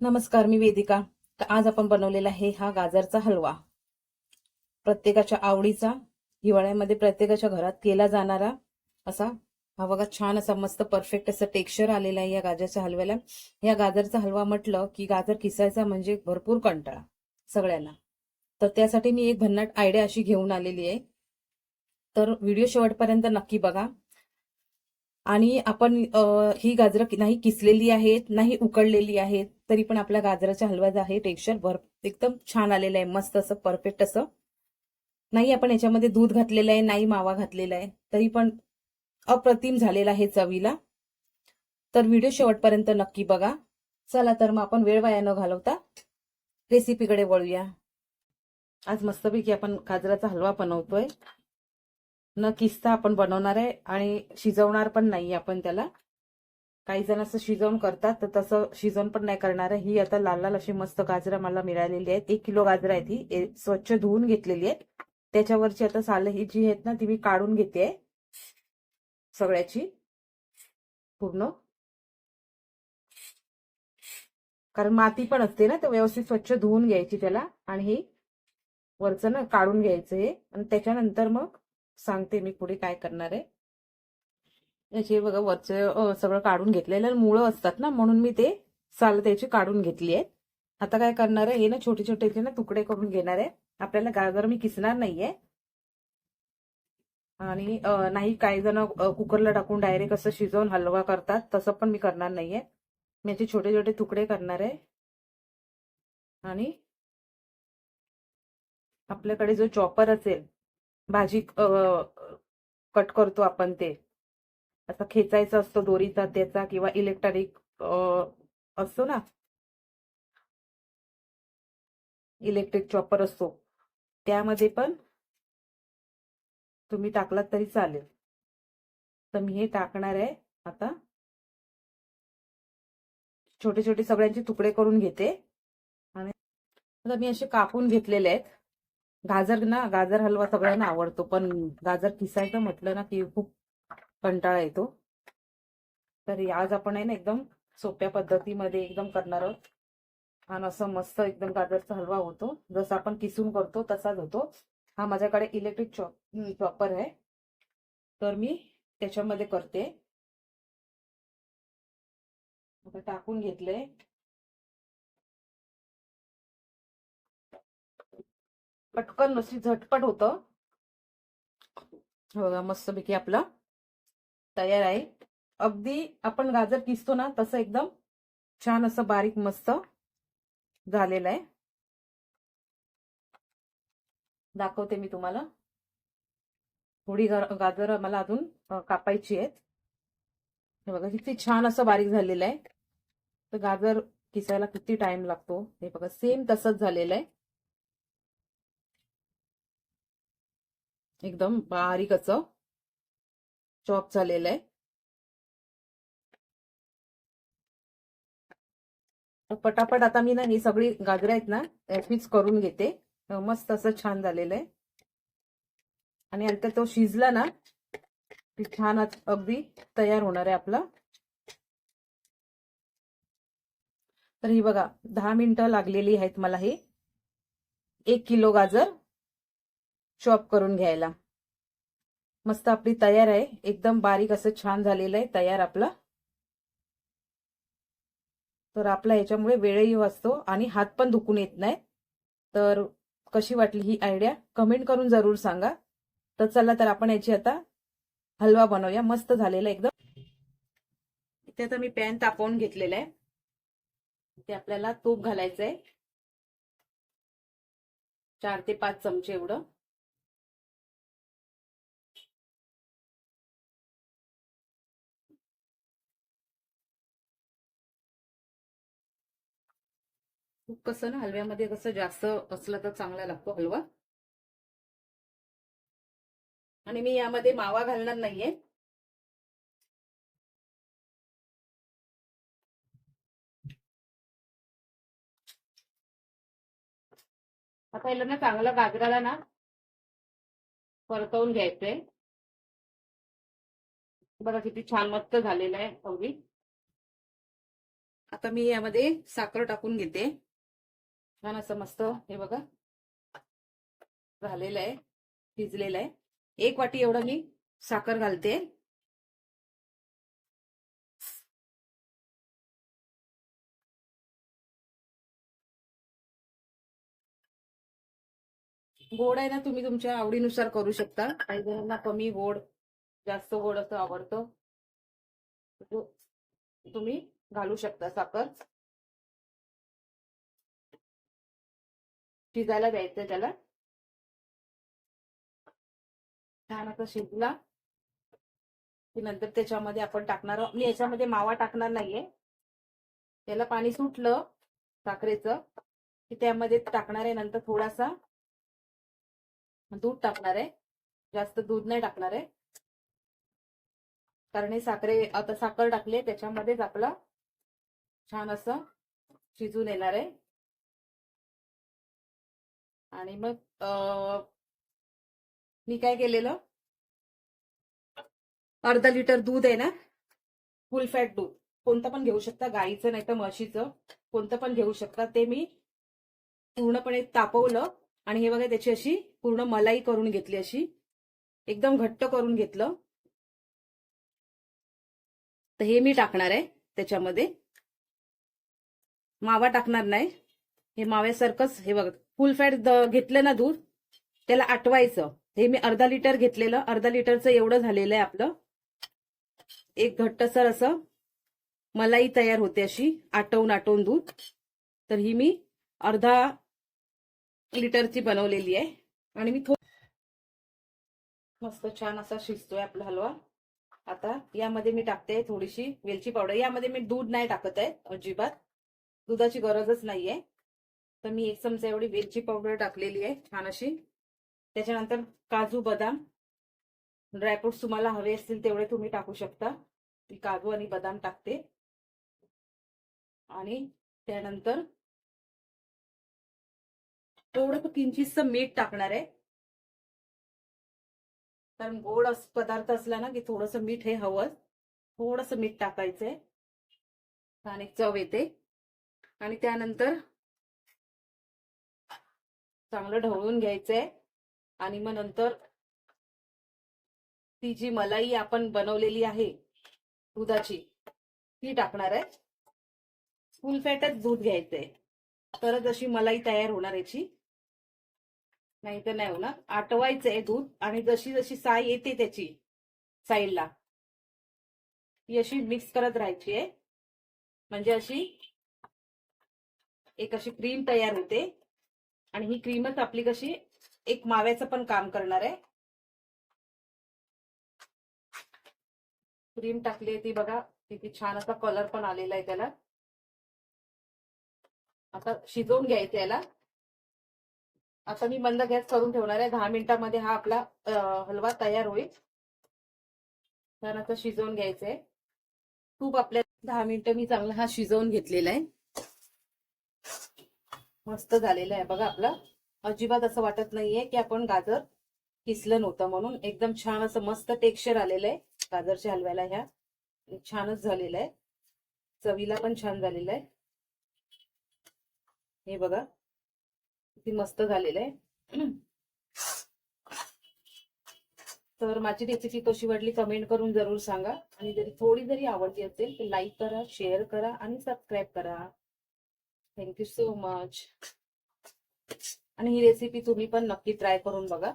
नमस्कार मी वेदिका. तर आज आपण बनवलेला आहे हा गाजरचा हलवा. प्रत्येकाच्या आवडीचा हिवाळ्यामध्ये प्रत्येकाच्या घरात केला जाणारा असा हा बघा छान असा मस्त परफेक्ट असं टेक्स्चर आलेला आहे या गाजरच्या हलव्याला. या गाजरचा हलवा म्हटलं की गाजर किसायचा म्हणजे भरपूर कंटाळा सगळ्यांना. तर त्यासाठी मी एक भन्नाट आयडिया अशी घेऊन आलेली आहे. तर व्हिडिओ शेवटपर्यंत नक्की बघा. आणि आपण ही गाजरं नाही किसलेली आहेत नाही उकडलेली आहेत तरी पण आपल्या गाजराच्या हलव्याचं आहे टेक्स्चर भर एकदम छान आलेलं आहे मस्त असं परफेक्ट असं. नाही आपण याच्यामध्ये दूध घातलेलं आहे नाही मावा घातलेला आहे तरी पण अप्रतिम झालेला आहे चवीला. तर व्हिडिओ शेवटपर्यंत नक्की बघा. चला तर मग आपण वेळ वाया न घालवता रेसिपीकडे वळूया. आज मस्तपैकी आपण गाजराचा हलवा बनवतोय. न किस्ता आपण बनवणार आहे आणि शिजवणार पण नाही आपण त्याला. काही जण असं शिजवून करतात तर तसं शिजवून पण नाही करणार आहे. ही आता लाल लाल अशी मस्त गाजरं मला मिळालेली आहेत. एक किलो गाजरं आहेत ही. स्वच्छ धुवून घेतलेली आहेत. त्याच्यावरची आता साल ही जी आहेत ना ती मी काढून घेते. सगळ्याची. पूर्ण. कारण माती पण असते ना तर व्यवस्थित स्वच्छ धुवून घ्यायची त्याला. आणि ही वरचं ना काढून घ्यायचं हे. आणि त्याच्यानंतर मग सांगते मी पुढे काय करणार आहे. याचे बघा वरचे सगळं काढून घेतलेलं मुळं असतात ना म्हणून मी ते साल त्याची काढून घेतली आहे. आता काय करणार आहे हे ना छोटे छोटे याचे ना तुकडे करून घेणार आहे. आपल्याला गाजर मी किसणार नाहीये. आणि नाही काही जण कुकरला टाकून डायरेक्ट असं शिजवून हलवा करतात तसं पण मी करणार नाहीये. मी याचे छोटे छोटे तुकडे करणार आहे. आणि आपल्याकडे जो चॉपर असेल भाजी कट करतो आपण ते. असा खेचायचा असतो दोरीचा त्याचा किंवा इलेक्ट्रॉनिक असतो ना. इलेक्ट्रिक चॉपर असतो. त्यामध्ये पण तुम्ही टाकलात तरी चालेल. तर मी हे टाकणार आहे आता. छोटे छोटे सगळ्यांचे तुकडे करून घेते. आणि आता मी असे कापून घेतलेले आहेत. गाजर ना गाजर हलवा सगळ्यांना आवडतो पण गाजर किसायचं म्हटलं ना की खूप कंटाळा येतो. तर आज आपण आहे ना एकदम सोप्या पद्धतीमध्ये एकदम करणार आहोत. आणि असं मस्त एकदम गाजरचा हलवा होतो. जसं आपण किसून करतो तसाच होतो. हा माझ्याकडे इलेक्ट्रिक चॉप चॉपर आहे. तर मी त्याच्यामध्ये करते. टाकून घेतले पटकन नसली झटपट होतं. बघा मस्तपैकी आपला तयार आहे. अगदी आपण गाजर किसतो ना तसं एकदम छान असं बारीक मस्त झालेलं आहे. दाखवते मी तुम्हाला. थोडी गाजर मला अजून कापायची आहेत. हे बघा किती छान असं बारीक झालेलं आहे. तर गाजर किसायला किती टाइम लागतो? हे बघा सेम तसंच झालेलं आहे. एकदम बारीक असं चॉप झालेलं आहे. पटापट आता मी ना ही सगळी गाजर आहेत ना मीच करून घेते. मस्त असं छान झालेलं आहे. आणि आता तो शिजला ना की छान अगदी तयार होणार आहे आपला. तर ही बघा दहा मिनिटं लागलेली आहेत मला हे. एक किलो गाजर. चॉप करून घ्यायला. मस्त आपली तयार आहे. एकदम बारीक असं छान झालेलं आहे तयार आपला. तर आपला याच्यामुळे वेळही वाचतो आणि हात पण दुखून येत नाही. तर कशी वाटली ही आयडिया कमेंट करून जरूर सांगा. तर चला तर आपण याची आता हलवा बनवूया. मस्त झालेला एकदम. इथे आता मी पॅन तापवून घेतलेला आहे. ते आपल्याला तूप घालायचं आहे चार ते पाच चमचे एवढं. तूप कसं ना हलव्यामध्ये कसं जास्त असलं तर चांगला लागतो हलवा. आणि मी यामध्ये मावा घालणार नाहीये. आता याला ना चांगला गाजराला ना परतवून घ्यायचंय. बघा किती छान मस्त झालेलं आहे अगदी. आता मी यामध्ये साखर टाकून घेते. छान असं मस्त हे बघा. झालेलं आहे भिजलेलं आहे. एक वाटी एवढं मी साखर घालते. गोड आहे ना तुम्ही तुमच्या आवडीनुसार करू शकता. काही जणांना कमी गोड जास्त गोड असं आवडतं. तुम्ही घालू शकता साखर. शिजायला द्यायचं त्याला. छान असं शिजला. की नंतर त्याच्यामध्ये आपण टाकणार आहोत. मी याच्यामध्ये मावा टाकणार नाहीये. त्याला पाणी सुटलं साखरेचं की त्यामध्ये टाकणार आहे नंतर थोडासा दूध टाकणार आहे. जास्त दूध नाही टाकणार आहे. कारण हे साखरे आता साखर टाकली त्याच्यामध्येच आपलं छान असं शिजून येणार आहे. आणि मग मी काय केलेलं? अर्धा लिटर दूध आहे ना? फुल फॅट दूध. कोणतं पण घेऊ शकता गाईचं नाही तर म्हशीचं. कोणतं पण घेऊ शकता. ते मी पूर्णपणे तापवलं आणि हे बघा त्याची अशी पूर्ण मलाई करून घेतली अशी. एकदम घट्ट करून घेतलं. तर हे मी टाकणार आहे त्याच्यामध्ये. मावा टाकणार नाही. हे माव्यासारखंच हे बघ फुल फॅट घेतलं ना दूध त्याला आटवायचं. हे मी अर्धा लिटर घेतलेलं अर्धा लिटरचं एवढं झालेलं आहे आपलं. एक घट्टसर असं मलाई तयार होते अशी आटवून आटवून दूध. तर ही मी अर्धा लिटरची बनवलेली आहे. आणि मी थोडी मस्त छान असा शिजतोय आपला हलवा. आता यामध्ये मी टाकते थोडीशी वेलची पावडर. यामध्ये मी दूध नाही टाकत आहे अजिबात. दुधाची गरजच नाहीये. तर मी एक चमचा एवढी वेलची पावडर टाकलेली आहे छान अशी. त्याच्यानंतर काजू बदाम. ड्रायफ्रुट्स तुम्हाला हवे असतील तेवढे तुम्ही टाकू शकता. मी काजू आणि बदाम टाकते. आणि त्यानंतर थोडं किंचितचं मीठ टाकणार आहे. कारण गोड अस- पदार्थ असला ना की थोडस मीठ हे हवं. थोडस मीठ टाकायचंय. छान एक चव येते. आणि त्यानंतर चांगलं ढवळून घ्यायचंय. आणि मग नंतर ती जी मलाई आपण बनवलेली आहे दुधाची ती टाकणार आहे. फुल फॅटच दूध घ्यायचंय. तरच अशी मलाई तयार होणार याची. नाही तर नाही होणार. आटवायचंय दूध आणि जशी जशी साय येते त्याची साईडला ती अशी मिक्स करत राहायची आहे. म्हणजे अशी एक अशी क्रीम तयार होते. आणि ही क्रीमच आपली कशी एक माव्याचं पण काम करणार आहे. क्रीम टाकली ती बघा किती छान असा कलर पण आलेला आहे त्याला. आता शिजवून घ्यायचं याला. आता मी मंद गॅस करून ठेवणार आहे. दहा मिनिटांमध्ये हा आपला हलवा तयार होईल. छान आता शिजवून घ्यायचंय. तूप आपल्या दहा मिनिटं मी चांगला हा शिजवून घेतलेला आहे. मस्त झालेला आहे. बघा आपला. अजिबात असं वाटत नाहीये की आपण गाजर किसलं नव्हतं म्हणून. एकदम छान असं मस्त टेक्स्चर आलेलं आहे. गाजरच्या हलव्याला ह्या. छानच झालेलं आहे. चवीला पण छान झालेलं आहे. हे बघा. किती मस्त झालेलं आहे. तर माझी रेसिपी कशी वाटली कमेंट करून जरूर सांगा. आणि जरी थोडी जरी आवडली असेल तर लाईक करा शेअर करा आणि सबस्क्राईब करा. थँक्यू सो मच आणि ही रेसिपी तुम्ही पण नक्की ट्राय करून बघा.